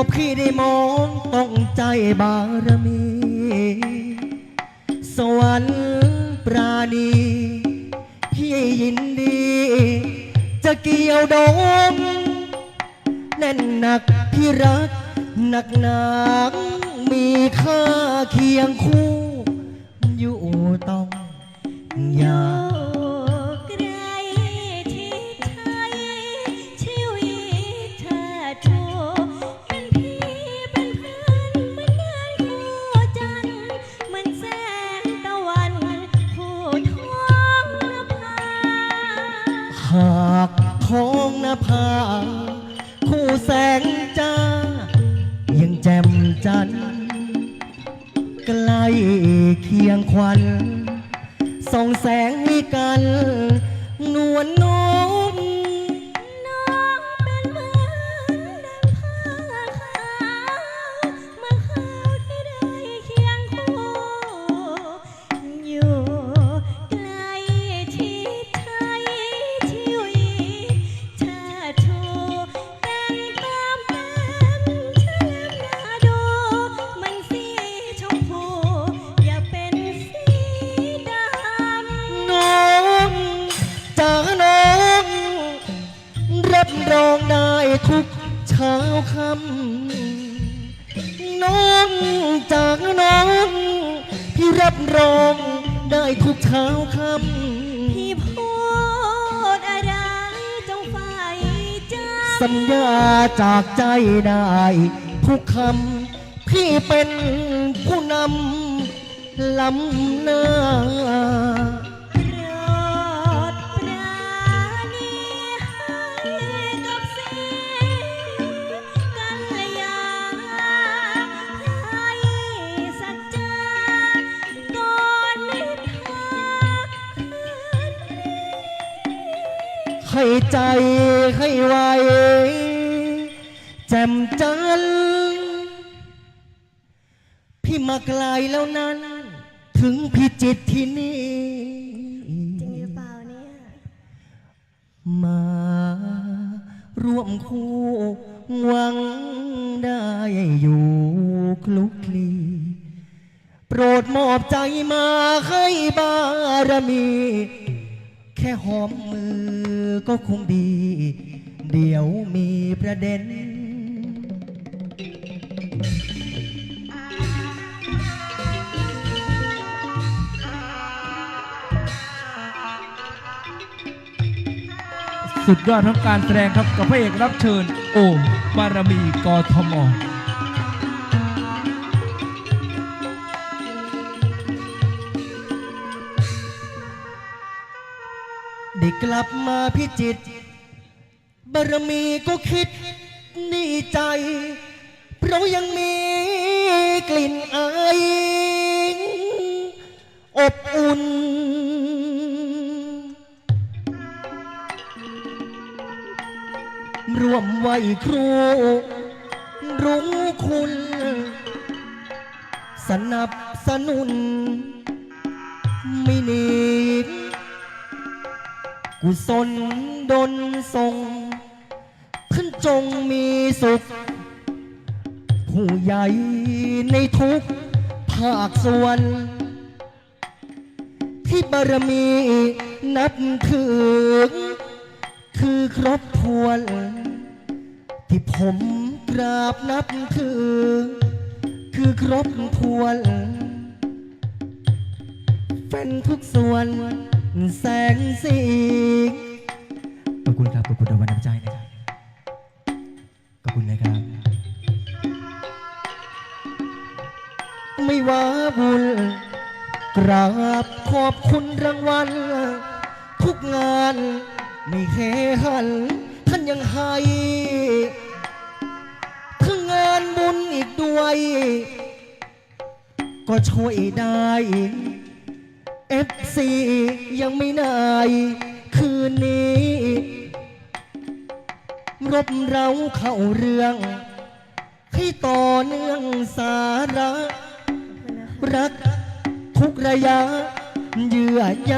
พอพี่ได้มองต้องใจบารมี สวรรค์ปราณี พี่ยินดี จะเกี่ยวดงแน่นหนักพี่รักหนักหนามีค่าเคียงคู่ อยู่ต้องอยา จันทร์ใกล้เคียงควัน ส่องแสงให้กัน นวลน้อม รับรองได้ทุกเช้าค่ำน้องจากน้องพี่รับรองได้ทุกเช้าค่ำพี่พูดอะไรจงใฝ่ใจสัญญาจากใจได้ทุกคำพี่เป็นผู้นำล้ำหน้า ให้ใจให้ไวแจ่มจันทร์พี่มาไกลแล้วนั้น ถึงพิจิตที่นี่จริงหรือเปล่าเนี่ย มาร่วมคู่หวังได้อยู่คลุกคลีโปรดมอบใจมาให้บารมี แค่หอมมือ ก็คงดี เดี๋ยวมีประเด็น สุดยอดทั้งการแสดงครับกับพระเอกรับเชิญ โอมบารมีกทม ได้กลับมาพิจิต บารมีก็คิดดีใจ เพราะยังมีกลิ่นอายอบอุ่น ร่วมไหวครูรู้คุณ สนับสนุน ไม่หนี กุศลดลทรงขึ้นจงมีสุข ผู้ใหญ่ในทุกภาคส่วน ที่บารมีนับถือคือครบถ้วน ที่ผมกราบนับถือ คือครบถ้วนเป็นทุกส่วนแสงสี คุณครับขอบคุณราวัลน้ำใจนะครับ ขอบคุณนะครับ ไม่ว่าบุญกราบขอบคุณรางวัล ทุกงานไม่เคหัน ท่านยังให้ถึงงานบุญอีกด้วย ก็ช่วยได้ FC ยังไม่นายคืนนี้ รบเราเข้าเรื่อง ให้ต่อเนื่องสาระ รักทุกระยะเยื่อใย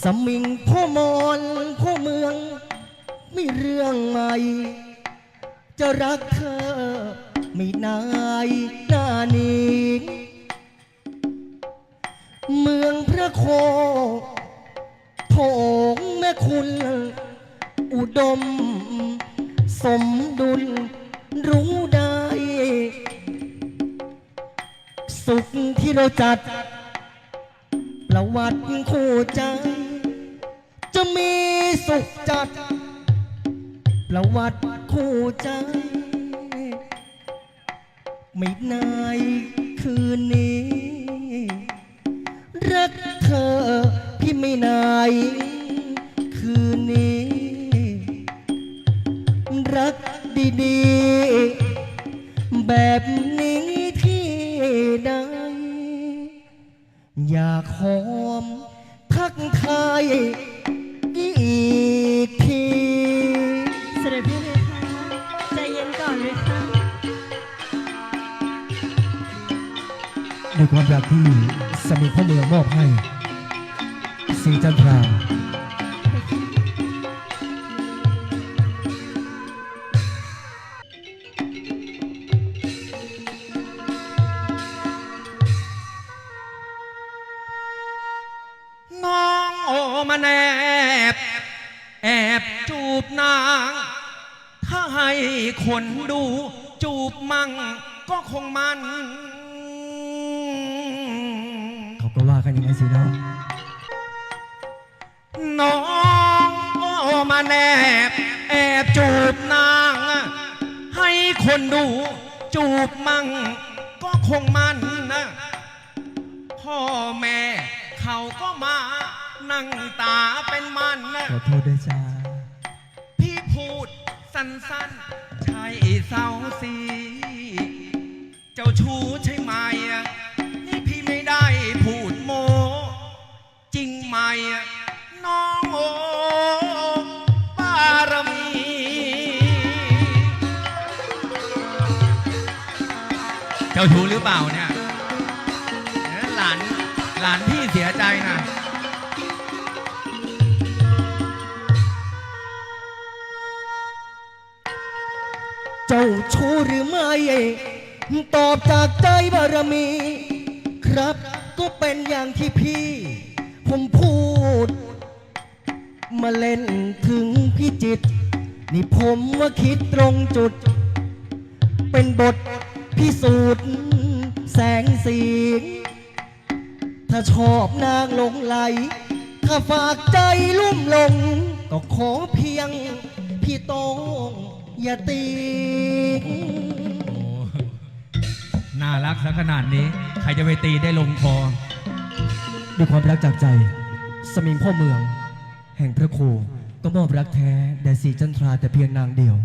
สมิงพ่อมอนพ่อเมือง ไม่เรื่องใหม่ จะรักเธอ ไม่นายหน้านี้เมืองพระโคโถงแม่คุณ ดม สมดุลรู้ได้ สุขที่เราจัด ประวัติคู่ใจ จะมีสุขจัด ประวัติคู่ใจ ไม่นายคืนนี้ รักเธอพี่ไม่นาย ดีๆแบบนี้ที่ใดอยากหอมทักทายอีกที เสด็จพี่เลยค่ะใจเย็นก่อนเลยค่ะด้วยความรักที่สมิทพ่อเมืองมอบให้สีจันทรา ให้คนดูจูบมั่งก็คงมัน เขาก็ว่ากันอย่างนั้นสิเนาะน้องโอมาแนบ แอบจูบนาง ให้คนดูจูบมั่งก็คงมันนะพ่อแม่เขาก็มานั่งตาเป็นมันนะขอโทษด้วยจ้าพี่พูด สั้นๆใช่เศร้าสี เจ้าชู้ใช่ไหมอะนี่พี่ไม่ได้พูดโม จริงไหมอะน้องโอบารมี เจ้าชู้หรือเปล่าเนี่ย เจ้าชู้หรือไม่ ตอบจากใจบารมี ครับก็เป็นอย่างที่พี่ ผมพูด มาเล่นถึงพี่จิต นี่ผมว่าคิดตรงจุด เป็นบทพิสูจน์แสงสีถ้าชอบนางหลงไหล ถ้าฝากใจลุ่มหลง ก็ขอเพียงพี่โตง อย่าตีโอ้น่ารักซะขนาดนี้ ใครจะไปตีได้ลงคอ ด้วยความรักจากใจ สมิงพ่อเมือง แห่งพระโคก็มอบรักแท้แด่สีจันทราแต่เพียงนางเดียว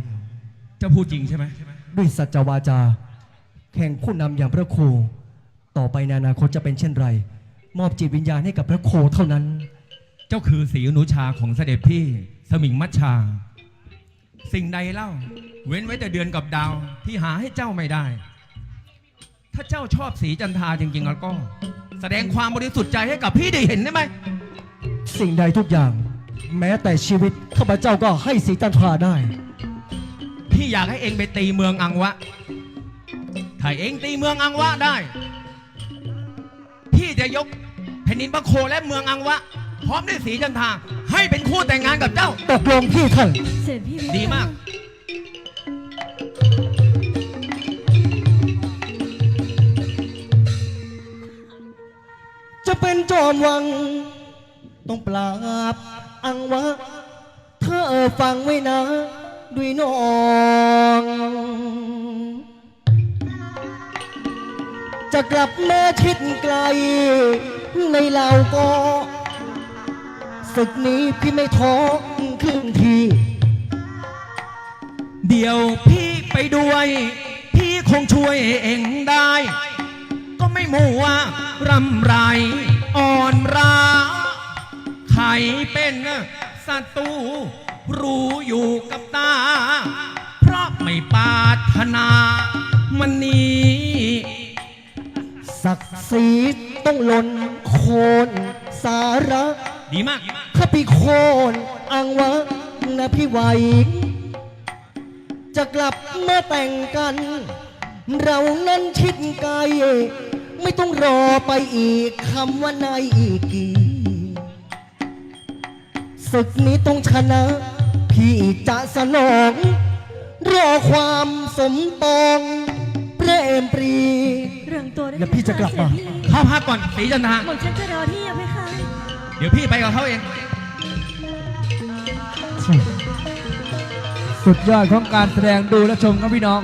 เจ้าพูดจริงใช่ไหม ด้วยสัจวาจา แห่งผู้นำอย่างพระโคต่อไปในอนาคตจะเป็นเช่นไร มอบจิตวิญญาณให้กับพระโคเท่านั้น เจ้าคือศรีอนุชาของเสด็จพี่ สมิงมัชชา สิ่งใดเล่า เว้นไว้แต่เดือนกับดาวที่หาให้เจ้าไม่ได้ ถ้าเจ้าชอบสีจันทราจริงๆแล้วก็ แสดงความบริสุทธิ์ใจให้กับพี่ได้เห็นได้ไหมสิ่งใดทุกอย่าง แม้แต่ชีวิตข้าพเจ้าก็ให้สีจันทราได้ พี่อยากให้เองไปตีเมืองอังวะ ถ้าเองตีเมืองอังวะได้ พี่จะยกแผ่นดินพระโคและเมืองอังวะ พร้อมด้วยสีจันทราให้เป็นคู่แต่งงานกับเจ้า ตกลงพี่ท่านเสด็จพี่เลยดีมาก จะเป็นจอมวัง ต้องปราบอังวะเธอฟังไว้นะ ด้วยน้อง จะกลับมาชิดไกล ในเหล่าก็ ศึกนี้พี่ไม่ท้อครึ่งที เดี๋ยวพี่ไปด้วย พี่คงช่วยเองได้ ก็ไม่มัวรำไรอ่อนราใครเป็นศัตรูรู้อยู่กับตา เพราะไม่ปรารถนามันนี้ศักดิ์ศรีต้องหล่นโคนสาระ ดีมาก ถ้าพี่โคนอังวะนะพี่ไหวจะกลับมาแต่งกัน เรานั้นชิดไกลไม่ต้องรอไปอีกคำว่าในอีกกี่ศึกนี้ต้องชนะ พี่จะสนอง รอความสมปองเปรมปรี เรื่องตัวด้วยแล้วพี่จะกลับมาเสด็จพี่เข้าพักก่อนสีจันทราหม่อมฉันจะรอที่ยังไหมคะ เดี๋ยวพี่ไปกับเขาเอง สุดยอดของการแสดงดูและชมครับพี่น้อง